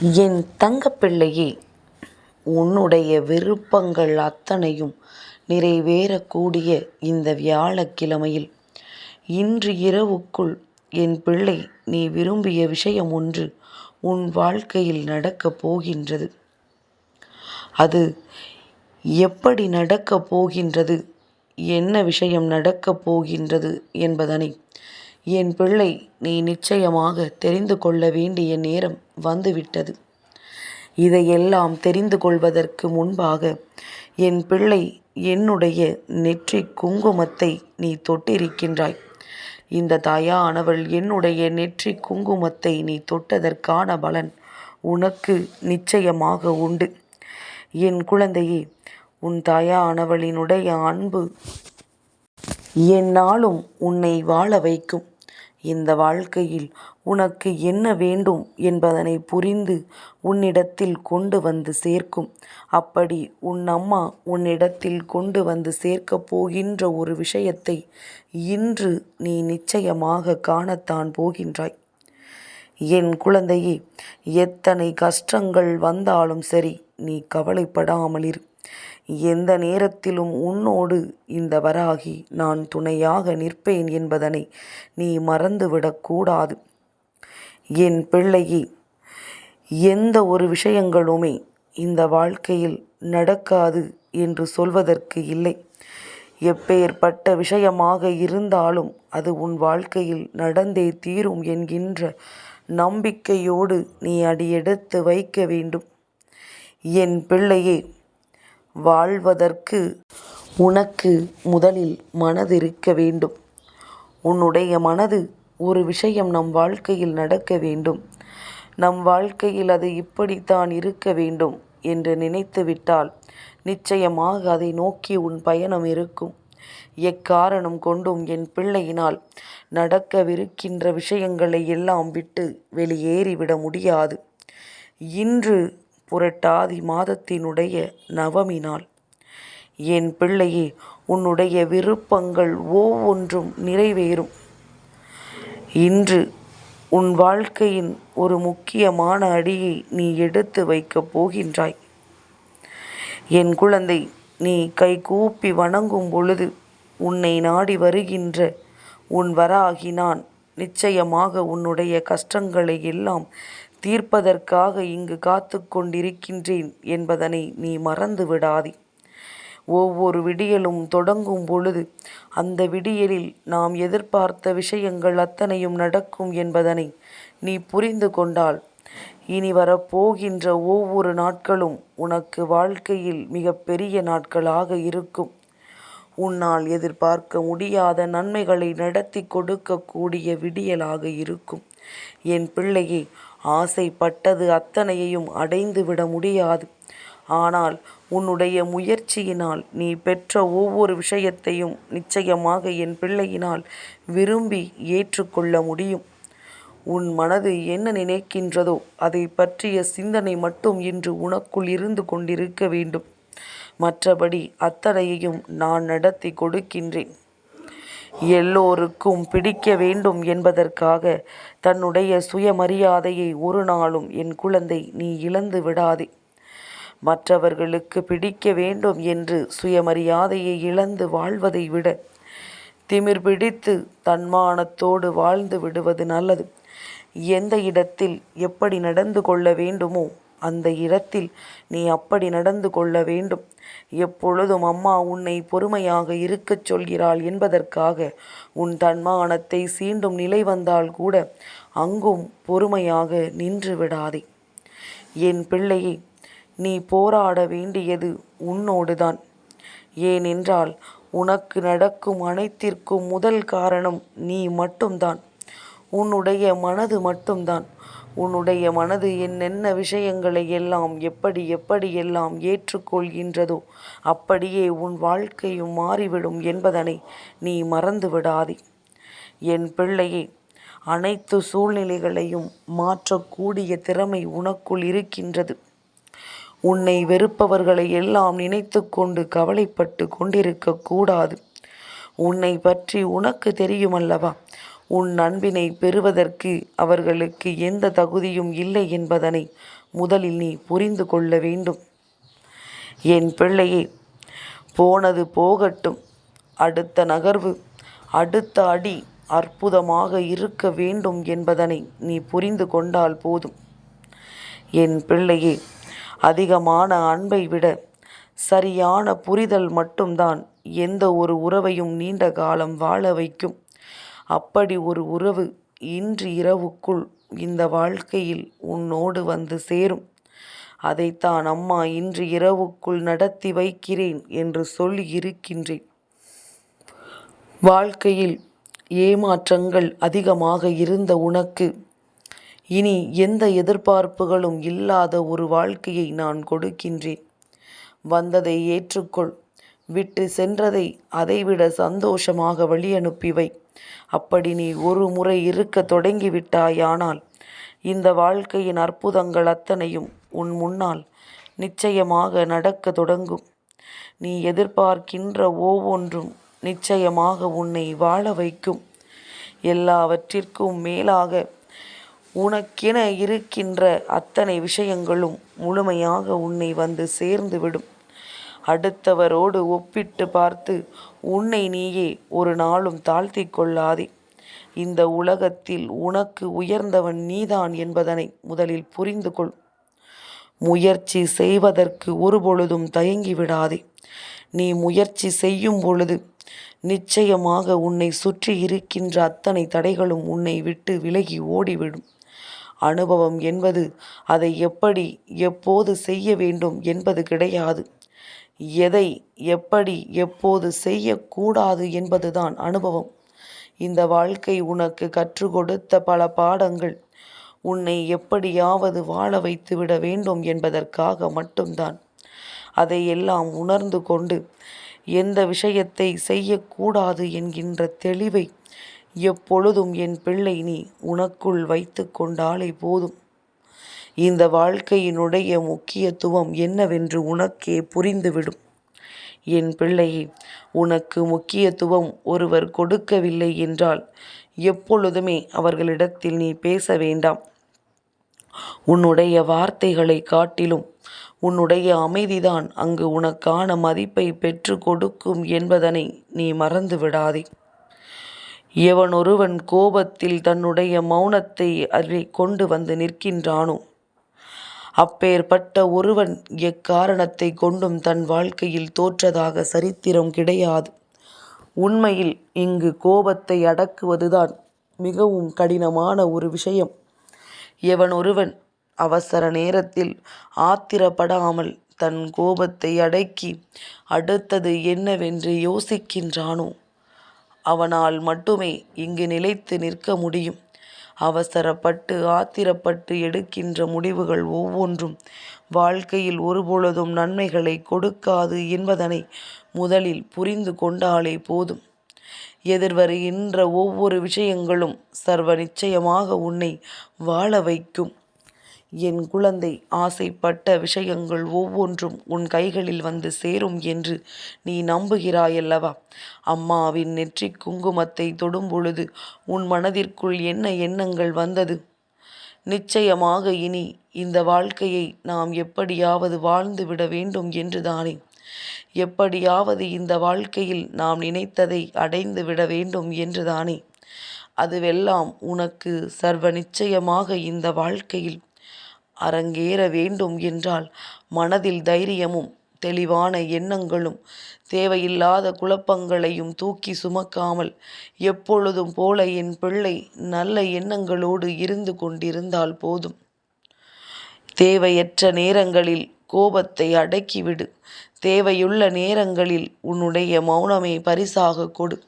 என் தங்கப்பிள்ளையே உன்னுடைய விருப்பங்கள் அத்தனையும் நிறைவேறக்கூடிய இந்த வியாழக்கிழமையில். இன்று இரவுக்குள் என் பிள்ளை நீ விரும்பிய விஷயம் ஒன்று உன் வாழ்க்கையில் நடக்கப் போகின்றது. அது எப்படி நடக்கப் போகின்றது? என்ன விஷயம் நடக்கப் போகின்றது என்பதனை என் பிள்ளை நீ நிச்சயமாக தெரிந்து கொள்ள வேண்டிய நேரம் வந்துவிட்டது. இதையெல்லாம் தெரிந்து கொள்வதற்கு முன்பாக என் பிள்ளை என்னுடைய நெற்றி குங்குமத்தை நீ தொட்டிருக்கின்றாய். இந்த தாயானவள் என்னுடைய நெற்றி குங்குமத்தை நீ தொட்டதற்கான பலன் உனக்கு நிச்சயமாக உண்டு. என் குழந்தையே உன் தாயானவளினுடைய அன்பு எந்நாளும் உன்னை வாழ வைக்கும். இந்த வாழ்க்கையில் உனக்கு என்ன வேண்டும் என்பதனை புரிந்து உன்னிடத்தில் கொண்டு வந்து சேர்க்கும். அப்படி உன் அம்மா உன்னிடத்தில் கொண்டு வந்து சேர்க்கப் போகின்ற ஒரு விஷயத்தை இன்று நீ நிச்சயமாக காணத்தான் போகின்றாய். என் குழந்தையே எத்தனை கஷ்டங்கள் வந்தாலும் சரி நீ கவலைப்படாமல் இரு. எந்த நேரத்திலும் உன்னோடு இந்த வராகி நான் துணையாக நிற்பேன் என்பதனை நீ மறந்துவிடக்கூடாது என் பிள்ளையே எந்த ஒரு விஷயங்களுமே இந்த வாழ்க்கையில் நடக்காது என்று சொல்வதற்கு இல்லை. எப்பேற்பட்ட விஷயமாக இருந்தாலும் அது உன் வாழ்க்கையில் நடந்தே தீரும் என்கின்ற நம்பிக்கையோடு நீ அடியெடுத்து வைக்க வேண்டும். என் பிள்ளையே வாழ்வதற்கு உனக்கு முதலில் மனது இருக்க வேண்டும். உன்னுடைய மனது ஒரு விஷயம் நம் வாழ்க்கையில் நடக்க வேண்டும். நம் வாழ்க்கையில் அது இப்படித்தான் இருக்க வேண்டும் என்று நினைத்துவிட்டால் நிச்சயமாக அதை நோக்கி உன் பயணம் இருக்கும். எக்காரணம் கொண்டும் என் பிள்ளையினால் நடக்கவிருக்கின்ற விஷயங்களை எல்லாம் விட்டு வெளியேறிவிட முடியாது. இன்று புரட்டாதி மாதத்தினுடைய நவமி நாள் என் பிள்ளையே உன்னுடைய விருப்பங்கள் ஒவ்வொன்றும் நிறைவேறும். இன்று உன் வாழ்க்கையின் ஒரு முக்கியமான அடியை நீ எடுத்து வைக்கப் போகின்றாய். என் குழந்தை நீ கை கூப்பி வணங்கும் பொழுது உன்னை நாடி வருகின்ற உன் வராகி நான் நிச்சயமாக உன்னுடைய கஷ்டங்களை எல்லாம் தீர்ப்பதற்காக இங்கு காத்து கொண்டிருக்கின்றேன் என்பதனை நீ மறந்து விடாதே ஒவ்வொரு விடியலும் தொடங்கும் பொழுது அந்த விடியலில் நாம் எதிர்பார்த்த விஷயங்கள் அத்தனையும் நடக்கும் என்பதனை நீ புரிந்து கொண்டால் இனி வரப்போகின்ற ஒவ்வொரு நாட்களும் உனக்கு வாழ்க்கையில் மிக பெரிய நாட்களாக இருக்கும். உன்னால் எதிர்பார்க்க முடியாத நன்மைகளை நடத்தி கொடுக்கக்கூடிய விடியலாக இருக்கும். என் பிள்ளையே ஆசைப்பட்டது அத்தனையையும் அடைந்துவிட முடியாது. ஆனால் உன்னுடைய முயற்சியினால் நீ பெற்ற ஒவ்வொரு விஷயத்தையும் நிச்சயமாக என் பிள்ளையினால் விரும்பி ஏற்றுக்கொள்ள முடியும். உன் மனது என்ன நினைக்கின்றதோ அதை பற்றிய சிந்தனை மட்டும் இன்று உனக்குள் இருந்து கொண்டிருக்க வேண்டும். மற்றபடி அத்தனையையும் நான் நடத்தி கொடுக்கின்றேன். எல்லோருக்கும் பிடிக்க வேண்டும் என்பதற்காக தன்னுடைய சுயமரியாதையை ஒரு நாளும் என் குழந்தை நீ இழந்து விடாதே. மற்றவர்களுக்கு பிடிக்க வேண்டும் என்று சுயமரியாதையை இழந்து வாழ்வதை விட திமிர் பிடித்து தன்மானத்தோடு வாழ்ந்து விடுவது நல்லது. எந்த இடத்தில் எப்படி நடந்து கொள்ள வேண்டுமோ அந்த இடத்தில் நீ அப்படி நடந்து கொள்ள வேண்டும். எப்பொழுதும் அம்மா உன்னை பொறுமையாக இருக்கச் சொல்கிறாள் என்பதற்காக உன் தன்மானத்தை சீண்டும் நிலை வந்தால் கூட அங்கும் பொறுமையாக நின்று விடாதே. என் பிள்ளையை நீ போராட வேண்டியது உன்னோடுதான். ஏனென்றால் உனக்கு நடக்கும் அனைத்திற்கும் முதல் காரணம் நீ மட்டும்தான். உன்னுடைய மனது மட்டும்தான். உன்னுடைய மனது என்னென்ன விஷயங்களை எல்லாம் எப்படி எப்படியெல்லாம் ஏற்றுக்கொள்கின்றதோ அப்படியே உன் வாழ்க்கையும் மாறிவிடும் என்பதனை நீ மறந்து விடாதே. என் பிள்ளையே அனைத்து சூழ்நிலைகளையும் மாற்றக்கூடிய திறமை உனக்குள் இருக்கின்றது. உன்னை வெறுப்பவர்களை எல்லாம் நினைத்து கொண்டு கவலைப்பட்டு கொண்டிருக்க கூடாது. உன்னை பற்றி உனக்கு தெரியுமல்லவா? உன் அன்பினை பெறுவதற்கு அவர்களுக்கு எந்த தகுதியும் இல்லை என்பதனை முதலில் நீ புரிந்து கொள்ள வேண்டும். என் பிள்ளையே போனது போகட்டும். அடுத்த நகர்வு அடுத்த அடி அற்புதமாக இருக்க வேண்டும் என்பதனை நீ புரிந்து கொண்டால் போதும். என் பிள்ளையே அதிகமான அன்பை விட சரியான புரிதல் மட்டும்தான் எந்த ஒரு உறவையும் நீண்ட காலம் வாழ வைக்கும். அப்படி ஒரு உறவு இன்று இரவுக்குள் இந்த வாழ்க்கையில் உன்னோடு வந்து சேரும். அதைத்தான் அம்மா இன்று இரவுக்குள் நடத்தி வைக்கிறேன் என்று சொல்லி இருக்கின்றேன். வாழ்க்கையில் ஏமாற்றங்கள் அதிகமாக இருந்த உனக்கு இனி எந்த எதிர்பார்ப்புகளும் இல்லாத ஒரு வாழ்க்கையை நான் கொடுக்கின்றேன். வந்ததை ஏற்றுக்கொள். விட்டு சென்றதை அதைவிட சந்தோஷமாக வழியனுப்பி வை. அப்படி நீ ஒரு முறை இருக்க தொடங்கிவிட்டாயானால் இந்த வாழ்க்கையின் அற்புதங்கள் அத்தனையும் உன் முன்னால் நிச்சயமாக நடக்க தொடங்கும். நீ எதிர்பார்க்கின்ற ஒவ்வொன்றும் நிச்சயமாக உன்னை வாழ வைக்கும். எல்லாவற்றிற்கும் மேலாக உனக்கென இருக்கின்ற அத்தனை விஷயங்களும் முழுமையாக உன்னை வந்து சேர்ந்துவிடும். அடுத்தவரோடு ஒப்பிட்டு பார்த்து உன்னை நீயே ஒரு நாளும் தாழ்த்தி கொள்ளாதே. இந்த உலகத்தில் உனக்கு உயர்ந்தவன் நீதான் என்பதனை முதலில் புரிந்து கொள். முயற்சி செய்வதற்கு ஒருபொழுதும் தயங்கி விடாதே. நீ முயற்சி செய்யும் பொழுது நிச்சயமாக உன்னை சுற்றி இருக்கின்ற அத்தனை தடைகளும் உன்னை விட்டு விலகி ஓடிவிடும். அனுபவம் என்பது அதை எப்படி எப்போது செய்ய வேண்டும் என்பது கிடையாது. எதை எப்படி எப்போது செய்யக்கூடாது என்பதுதான் அனுபவம். இந்த வாழ்க்கை உனக்கு கற்றுக் கொடுத்த பல பாடங்கள் உன்னை எப்படியாவது வாழ வைத்துவிட வேண்டும் என்பதற்காக மட்டும்தான். அதையெல்லாம் உணர்ந்து கொண்டு எந்த விஷயத்தை செய்யக்கூடாது என்கின்ற தெளிவை எப்பொழுதும் என் பிள்ளை நீ உனக்குள் வைத்து கொண்டாலே போதும். இந்த வாழ்க்கையினுடைய முக்கியத்துவம் என்னவென்று உனக்கே புரிந்துவிடும். என் பிள்ளையே உனக்கு முக்கியத்துவம் ஒருவர் கொடுக்கவில்லை என்றால் எப்பொழுதுமே அவர்களிடத்தில் நீ பேச வேண்டாம். உன்னுடைய வார்த்தைகளை காட்டிலும் உன்னுடைய அமைதிதான் அங்கு உனக்கான மதிப்பை பெற்று கொடுக்கும் என்பதனை நீ மறந்து விடாதே எவனொருவன் கோபத்தில் தன்னுடைய மௌனத்தை அறி கொண்டு வந்து நிற்கின்றானோ அப்பேற்பட்ட ஒருவன் எக்காரணத்தை கொண்டும் தன் வாழ்க்கையில் தோற்றதாக சரித்திரம் கிடையாது. உண்மையில் இங்கு கோபத்தை அடக்குவதுதான் மிகவும் கடினமான ஒரு விஷயம். எவன் ஒருவன் அவசர நேரத்தில் ஆத்திரப்படாமல் தன் கோபத்தை அடக்கி அடுத்தது என்னவென்று யோசிக்கின்றானோ அவனால் மட்டுமே இங்கு நிலைத்து நிற்க முடியும். அவசரப்பட்டு ஆத்திரப்பட்டு எடுக்கின்ற முடிவுகள் ஒவ்வொன்றும் வாழ்க்கையில் ஒருபொழுதும் நன்மைகளை கொடுக்காது என்பதனை முதலில் புரிந்து கொண்டாலே போதும். எதிர்வருகின்ற ஒவ்வொரு விஷயங்களும் சர்வ நிச்சயமாக உன்னை வாழ வைக்கும். என் குழந்தை ஆசைப்பட்ட விஷயங்கள் ஒவ்வொன்றும் உன் கைகளில் வந்து சேரும் என்று நீ நம்புகிறாயல்லவா? அம்மாவின் நெற்றி குங்குமத்தை தொடும் பொழுது உன் மனதிற்குள் என்ன எண்ணங்கள் வந்தது? நிச்சயமாக இனி இந்த வாழ்க்கையை நாம் எப்படியாவது வாழ்ந்து விட வேண்டும் என்றுதானே எப்படியாவது இந்த வாழ்க்கையில் நாம் நினைத்ததை அடைந்து விட வேண்டும் என்றுதானே அதுவெல்லாம் உனக்கு சர்வ நிச்சயமாக இந்த வாழ்க்கையில் அரங்கேற வேண்டும் என்றால் மனதில் தைரியமும் தெளிவான எண்ணங்களும் தேவையில்லாத குழப்பங்களையும் தூக்கி சுமக்காமல் எப்பொழுதும் போல என் பிள்ளை நல்ல எண்ணங்களோடு இருந்து கொண்டிருந்தால் போதும். தேவையற்ற நேரங்களில் கோபத்தை அடக்கிவிடு. தேவையுள்ள நேரங்களில் உன்னுடைய மௌனமே பரிசாக கொடு.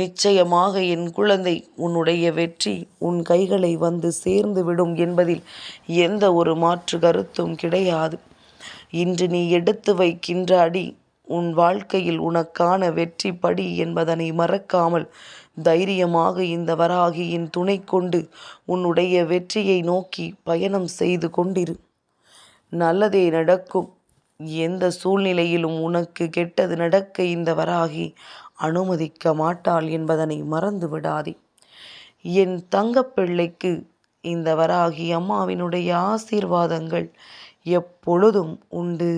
நிச்சயமாக என் குழந்தை உன்னுடைய வெற்றி உன் கைகளை வந்து சேர்ந்து விடும் என்பதில் எந்த ஒரு மாற்று கருத்தும் கிடையாது. இன்று நீ எடுத்து வைக்கின்ற அடி உன் வாழ்க்கையில் உனக்கான வெற்றி படி என்பதனை மறக்காமல் தைரியமாக இந்த வராகியின் துணை கொண்டு உன்னுடைய வெற்றியை நோக்கி பயணம் செய்து கொண்டிரு. நல்லதே நடக்கும். எந்த சூழ்நிலையிலும் உனக்கு கெட்டது நடக்க இந்த வராகி அனுமதிக்க மாட்டாள் என்பதனை மறந்து விடாதே. என் தங்கப்பிள்ளைக்கு இந்த வராகி அம்மாவினுடைய ஆசீர்வாதங்கள் எப்பொழுதும் உண்டு.